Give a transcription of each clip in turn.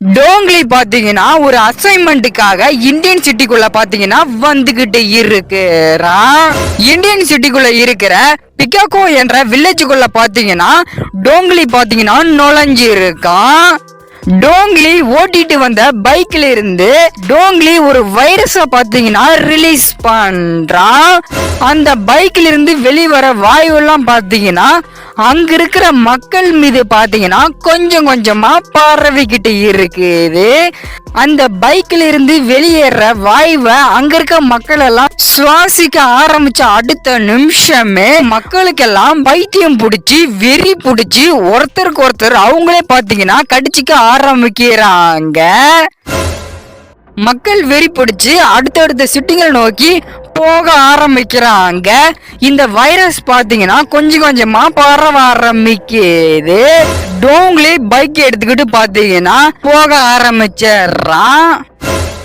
டோங்லி பாத்தீங்கன்னா ஒரு அசைன்மெண்ட்டுக்காக இந்தியன் சிட்டிக்குள்ள பாத்தீங்கன்னா வந்துகிட்டு இருக்குறா இந்தியன் சிட்டிக்குள்ள இருக்கிற பிகாகோ என்ற வில்லேஜுக்குள்ள பாத்தீங்கன்னா டோங்லி பாத்தீங்கன்னா நுழைஞ்சு இருக்கான் டோங்லி ஓட்டிட்டு வந்த பைக்ல இருந்து டோங்லி ஒரு வைரஸ பாத்தீங்கன்னா ரிலீஸ் பண்றான் அந்த பைக்ல இருந்து வெளிவர வாயுவெல்லாம் பாத்தீங்கன்னா அங்க இருக்கிற மக்கள் மீது பாத்தீங்கன்னா கொஞ்சம் கொஞ்சமா பரவிக்கிட்டு இருக்குது. அந்த பைக்ல இருந்து வெளியேற வாய்வை அங்க இருக்க மக்கள் எல்லாம் சுவாசிக்க ஆரம்பிச்ச அடுத்த நிமிஷமே மக்களுக்கெல்லாம் பைத்தியம் பிடிச்சி வெறி பிடிச்சி ஒருத்தருக்கு ஒருத்தர் அவங்களே பாத்தீங்கன்னா கடிச்சிக்க ஆரம்பிக்கிறாங்க. மக்கள் வெறி பிடிச்சு அடுத்தடுத்த சிட்டிங்களை நோக்கி போக ஆரம்பிக்கிறாங்க. இந்த வைரஸ் பாத்தீங்கன்னா கொஞ்சம் கொஞ்சமா பரவ ஆரம்பிக்குது. டோங்லி பைக் எடுத்துக்கிட்டு பாத்தீங்கன்னா போக ஆரம்பிச்சிடுறான்.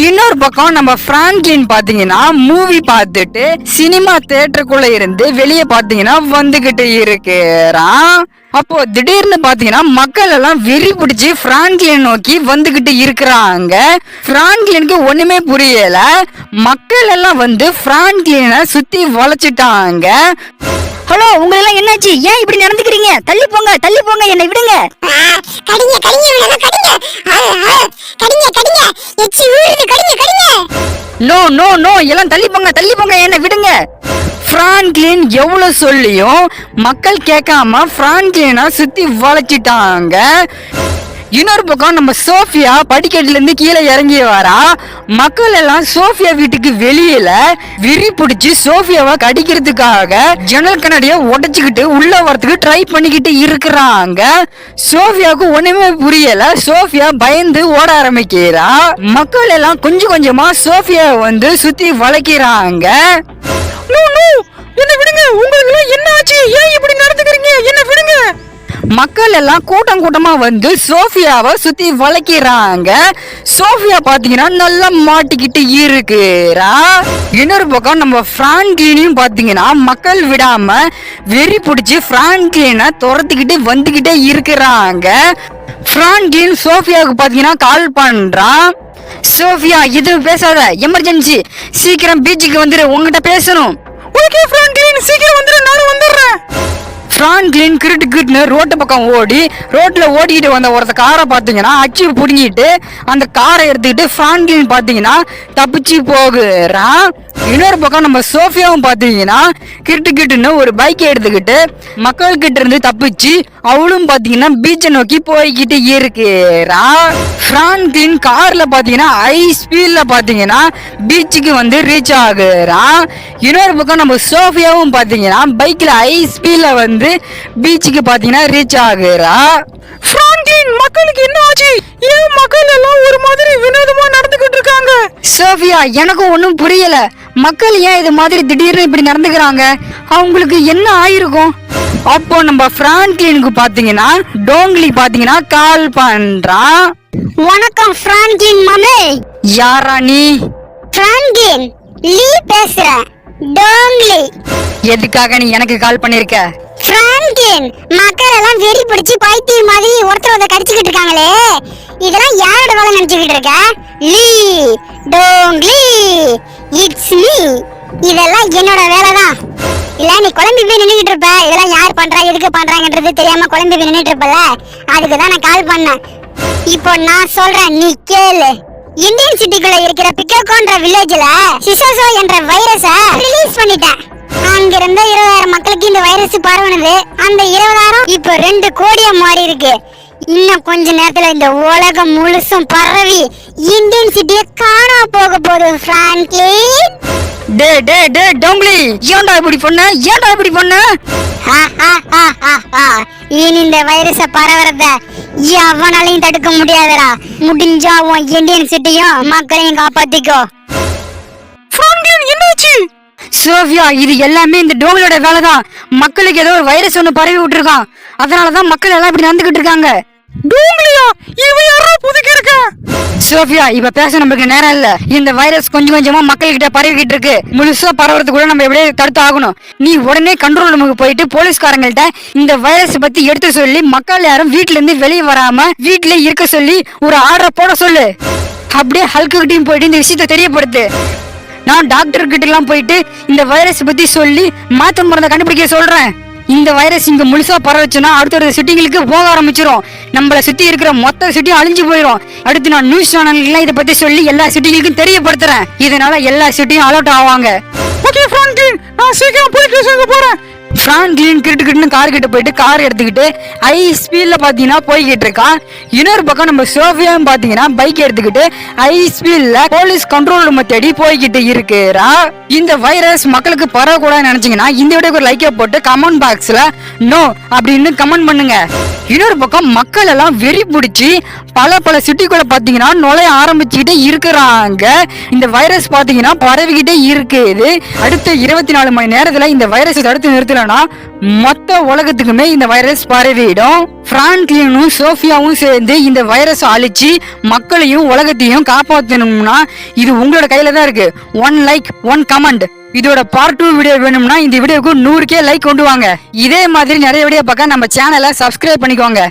இன்னொரு பக்கம் நம்ம பிராங்க்லின் பாத்தீங்கன்னா மூவி பார்த்துட்டு சினிமா தேட்டருக்குள்ள இருந்து வெளியே பாத்தீங்கன்னா வந்துகிட்டு இருக்கிறான். அப்போ திடீர்னு பாத்தீங்கன்னா மக்கள் எல்லாம் வெறி பிடிச்சி பிராங்க்லின் நோக்கி வந்துகிட்டு இருக்கிறாங்க. பிராங்க்லினுக்கு ஒண்ணுமே புரியல. மக்கள் எல்லாம் வந்து பிராங்க்லினை சுத்தி வளைச்சிட்டாங்க. ஹலோ உங்களெல்லாம் என்னாச்சு? ஏன் இப்படி நடந்துக்கிறீங்க? தள்ளி போங்க தள்ளி போங்க என்னை விடுங்க. கடிங்க கடிங்க கடிங்க. கடிங்க கடிங்க. எச்சி ஊறுது கடிங்க கடிங்க. நோ நோ நோ எல்லாம் தள்ளி போங்க தள்ளி போங்க என்ன விடுங்க. பிராங்க்லின் எவ்வளவு சொல்லியும் மக்கள் கேட்காம பிராங்க்லினை சுத்தி வளைச்சிட்டாங்க இன்னொரு பக்கம் நம்ம சோஃபியா படிக்கட்டுல இருந்து கீழே இறங்கி வரா மக்கள் எல்லாம் சோஃபியா வீட்டுக்கு வெளியில விரி பிடிச்சி சோஃபியாவை கடிக்கிறதுக்காக ஜன்னல் கண்ணாடிய உடைச்சிக்கிட்டு உள்ள வரத்துக்கு ட்ரை பண்ணிக்கிட்டு இருக்கிறாங்க. சோஃபியாவுக்கு ஒண்ணுமே புரியல. சோஃபியா பயந்து ஓட ஆரம்பிக்கிறா. மக்கள் எல்லாம் கொஞ்சம் கொஞ்சமா சோஃபியா வந்து சுத்தி வளைக்கிறாங்க. என்ன விடுங்க. உங்களுக்கு என்ன ஆச்சு ஏன் இப்படி நடந்துக்கிறீங்க என்ன விடுங்க மக்கள் எல்லாம் கூட்டம் கூட்டமா வந்து சோஃபியாவை சுத்தி வளைக்கிறாங்க. சோஃபியா பாத்தீங்கன்னா நல்லா மாட்டிக்கிட்டு இருக்கிறா. இன்னொரு பக்கம் நம்ம பிரான்கிளையும் பாத்தீங்கன்னா மக்கள் விடாம வெறி பிடிச்சி பிரான்கிளினை துரத்திக்கிட்டு வந்துகிட்டே இருக்கிறாங்க. பிரான்கிளின் சோஃபியாவுக்கு பாத்தீங்கன்னா கால் பண்றான் சோஃபியா எதுவும் பேசாத. எமர்ஜென்சி. சீக்கிரம் பீச்சுக்கு வந்துரு. உங்ககிட்ட பேசணும். ஓகே பிரான்கிளின் சீக்கிரம் வந்துரு. நானும் வந்துடுறேன் பிரான்க்லின் கிரிட்டு கிரிட்னு ரோட்டு பக்கம் ஓடி ரோட்டில் ஓடிக்கிட்டு வந்த ஒருத்த காரை பார்த்தீங்கன்னா அச்சு பிடுங்கிட்டு அந்த காரை எடுத்துக்கிட்டு பிரான்க்லின் பார்த்தீங்கன்னா தப்பிச்சு போகிறான். இன்னொரு பக்கம் நம்ம சோஃபியாவும் பார்த்தீங்கன்னா கிட்டு கிட்டுன்னு ஒரு பைக்கை எடுத்துக்கிட்டு மக்கள் கிட்ட இருந்து தப்பிச்சு அவளும் பார்த்தீங்கன்னா பீச்சை நோக்கி போய்கிட்டு இருக்கிறா. பிரான்க்லின் கார்ல பார்த்தீங்கன்னா ஹை ஸ்பீட்ல பார்த்தீங்கன்னா பீச்சுக்கு வந்து ரீச் ஆகுறா. இன்னொரு பக்கம் நம்ம சோஃபியாவும் பார்த்தீங்கன்னா பைக்ல ஹை ஸ்பீட்ல வந்து பீச்சுக்கு பார்த்தீங்கன்னா ரீச் ஆகுறா. பிரான்க்லின் மக்களுக்கு என்ன ஆச்சு? ஏன் மக்கள் எல்லாம் ஒரு மாதிரி வினோதமா நடந்துகிட்டு இருக்காங்க? சோஃபியா எனக்கும் ஒன்றும் புரியல. மக்கள் ஏன் இது மாதிரி திடீர்னு இப்படி நடந்துக்கிறாங்க? அவங்களுக்கு என்ன ஆயிருக்கும்? அப்போ நம்ம பிரான்க்லினுக்கு பாத்தீங்கன்னா டோங்லி பாத்தீங்கன்னா கால் பண்றான் வணக்கம் பிரான்கின் மாமே. யாரா நீ? பிரான்கின் லீ பேசுறேன் டோங்லி. எதுக்காக நீ எனக்கு கால் பண்ணிருக்க? பிரான்கின் மக்கள் எல்லாம் வெறி பிடிச்சு பைத்தியம் மாதிரி ஒருத்தர் ஒருத்தர் கடிச்சுக்கிட்டு இருக்காங்களே இதெல்லாம் யாரோட வேலை நினைச்சுக்கிட்டு இருக்க? Lee Dongli it's me. இதெல்லாம் என்னோட வேலை தான் இல்ல நீ குழம்பி போய் நின்றுட்டு இருப்ப. இதெல்லாம் யார் பண்றா எதுக்கு பண்றாங்கன்றது தெரியாம குழம்பி போய் நின்றுட்டு இருப்பல. அதுக்கு தான் நான் கால் பண்ணேன். இப்போ நான் சொல்றேன் நீ கேளு. இந்தியன் சிட்டிக்குள்ள இருக்கிற பிக்கோன்ற வில்லேஜ்ல சிசோசோ என்ற வைரஸ ரிலீஸ் பண்ணிட்டேன். அங்க இருந்த இருபதாயிரம் மக்களுக்கு இந்த வைரஸ் பரவுனது. அந்த இருபதாயிரம் இப்போ ரெண்டு கோடியா மாறி இருக்கு. இன்னும் கொஞ்ச நேரத்துல இந்த உலகம் முழுசும் பரவி இந்தியன் சிட்டியை காணா போக போகுது பிரான்க்லின் டே டே டே டோங்லி ஏன்டா இப்படி பண்ண? ஏன்டா இப்படி பண்ண? இனி இந்த வைரஸ பரவறத எவனாலையும் தடுக்க முடியாதுடா. முடிஞ்சா உன் இந்தியன் சிட்டியும் மக்களையும் காப்பாத்திக்கோ. சோஃபியா இது எல்லாமே இந்த டோங்களோட வேலை தான் மக்களுக்கு ஏதோ ஒரு வைரஸ் ஒன்று பரவி விட்டுருக்கான். அதனால தான் மக்கள் எல்லாம் இப்படி நடந்துகிட்டு இருக்காங்க. டோங்கிலியா? இவ யாரா புதுக்கி இருக்க? சோஃபியா இப்ப பேச நமக்கு நேரம் இல்ல. இந்த வைரஸ் கொஞ்சம் கொஞ்சமா மக்கள் கிட்ட பரவிக்கிட்டு இருக்கு. முழுசா பரவறது கூட நம்ம எப்படியே தடுத்து ஆகணும். நீ உடனே கண்ட்ரோல் ரூமுக்கு போயிட்டு போலீஸ்காரங்கள்ட்ட இந்த வைரஸ் பத்தி எடுத்து சொல்லி மக்கள் யாரும் வீட்ல இருந்து வெளியே வராம வீட்ல இருக்க சொல்லி ஒரு ஆர்டர் போட சொல்லு. அப்படியே ஹல்குகிட்டையும் போயிட்டு இந்த விஷயத்தை தெரியப்படுத்து. நான் டாக்டர் கிட்ட எல்லாம் போயிட்டு இந்த வைரஸ் பத்தி சொல்லி மாற்று மருந்தை கண்டுபிடிக்க சொல்றேன். இந்த வைரஸ் இங்க முழுசா பரவச்சுன்னா அடுத்தடுத்த சிட்டிங்களுக்கு போக ஆரம்பிச்சிரும். நம்மள சுத்தி இருக்கிற மொத்த சிட்டியும் அழிஞ்சு போயிடும் அடுத்து நான் நியூஸ் சேனல்லாம் இதை பத்தி சொல்லி எல்லா சிட்டிகளுக்கும் தெரியப்படுத்துறேன். இதனால எல்லா சிட்டியும் அலர்ட் ஆவாங்க. ஓகே ஃப்ரான்க்லின் நான் சீக்கிரம் போலீஸ் ஸ்டேஷனுக்கு போறேன். ஃப்ரான்க்லின் கிட்ட கிட்ட கார் கிட்ட போயிட்டு கார் எடுத்துக்கிட்டு ஹை ஸ்பீட்ல பாத்தீங்கன்னா போய்கிட்டு இருக்கான். இன்னொரு பக்கம் நம்ம சோஃபியாவும் பாத்தீங்கன்னா பைக் எடுத்துக்கிட்டு ஹை ஸ்பீட்ல போலீஸ் கண்ட்ரோல் ரூம் தேடி போய்கிட்டு இருக்கிறா. இந்த வைரஸ் மக்களுக்கு பரவக்கூடாதுன்னு நினைச்சீங்கன்னா இந்த வீடியோக்கு ஒரு லைக்கை போட்டு கமெண்ட் பாக்ஸ்ல நோ அப்படின்னு கமெண்ட் பண்ணுங்க. இன்னொரு பக்கம் மக்கள் எல்லாம் வெறி பிடிச்சி பல பல சிட்டிக்குள்ள பாத்தீங்கன்னா நுழைய ஆரம்பிச்சுக்கிட்டே இருக்கிறாங்க. இந்த வைரஸ் பாத்தீங்கன்னா பரவிக்கிட்டே இருக்குது அடுத்த இருபத்தி நாலு மணி நேரத்துல இந்த வைரஸ் தடுத்து நிறுத்தலைன்னா மொத்த உலகத்துக்குமே இந்த வைரஸ் பரவிடும். பிரான்க்லினும் சோஃபியாவும் சேர்ந்து இந்த வைரஸ் அழிச்சு மக்களையும் உலகத்தையும் காப்பாற்றணும்னா இது உங்களோட கையில தான் இருக்கு. ஒன் லைக் ஒன் கமெண்ட் இதோட பார்ட் டூ வீடியோ வேணும்னா இந்த வீடியோக்கு நூறுக்கே லைக் கொண்டு வாங்க. இதே மாதிரி நிறைய வீடியோ பார்க்க நம்ம சேனலை சப்ஸ்கிரைப் பண்ணிக்கோங்க.